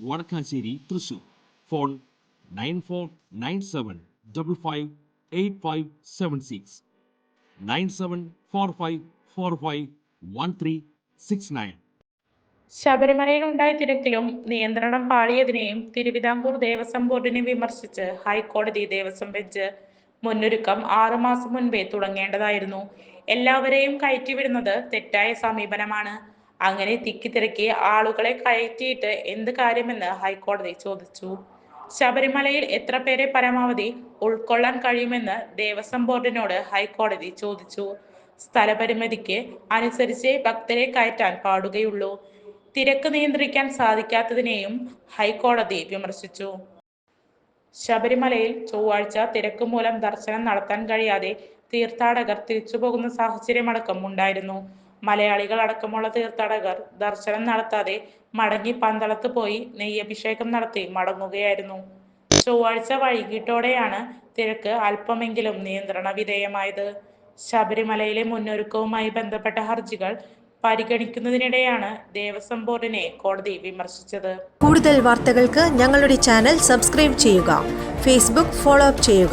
Vadakkanchery Thrissur. Phone nine four nine seven double five eight five seven six. Nine seven four five four five one three six nine. ശബരിമലയിൽ ഉണ്ടായ തിരക്കിലും നിയന്ത്രണം പാളിയതിനെയും തിരുവിതാംകൂർ ദേവസ്വം ബോർഡിനെ വിമർശിച്ച് ഹൈക്കോടതി Devaswom bench മുന്നൊരുക്കം ആറുമാസം മുൻപേ തുടങ്ങേണ്ടതായിരുന്നു. എല്ലാവരെയും കയറ്റിവിടുന്നത് തെറ്റായ സമീപനമാണ്. അങ്ങനെ തിക്കിത്തിരക്കി ആളുകളെ കയറ്റിയിട്ട് എന്ത് കാര്യമെന്ന് ഹൈക്കോടതി ചോദിച്ചു. ശബരിമലയിൽ എത്ര പേരെ പരമാവധി ഉൾക്കൊള്ളാൻ കഴിയുമെന്ന് ദേവസ്വം ബോർഡിനോട് ഹൈക്കോടതി ചോദിച്ചു. സ്ഥലപരിമിതിക്ക് അനുസരിച്ച് ഭക്തരെ കയറ്റാൻ പാടുകയുള്ളൂ. തിരക്ക് നിയന്ത്രിക്കാൻ സാധിക്കാത്തതിനെയും ഹൈക്കോടതി വിമർശിച്ചു. ശബരിമലയിൽ ചൊവ്വാഴ്ച തിരക്ക് മൂലം ദർശനം നടത്താൻ കഴിയാതെ തീർത്ഥാടകർ തിരിച്ചുപോകുന്ന സാഹചര്യമടക്കം ഉണ്ടായിരുന്നു. മലയാളികൾ അടക്കമുള്ള തീർത്ഥാടകർ ദർശനം നടത്താതെ മടങ്ങി പന്തളത്ത് പോയി നെയ്യഭിഷേകം നടത്തി മടങ്ങുകയായിരുന്നു. ചൊവ്വാഴ്ച വൈകിട്ടോടെയാണ് തിരക്ക് അല്പമെങ്കിലും നിയന്ത്രണ വിധേയമായത്. ശബരിമലയിലെ മുന്നൊരുക്കവുമായി ബന്ധപ്പെട്ട ഹർജികൾ പരിഗണിക്കുന്നതിനിടെയാണ് ദേവസ്വം ബോർഡിനെ കോടതി വിമർശിച്ചത്. കൂടുതൽ വാർത്തകൾക്ക് ഞങ്ങളുടെ ചാനൽ സബ്സ്ക്രൈബ് ചെയ്യുക. ഫേസ്ബുക്ക് ഫോളോ അപ്പ് ചെയ്യുക.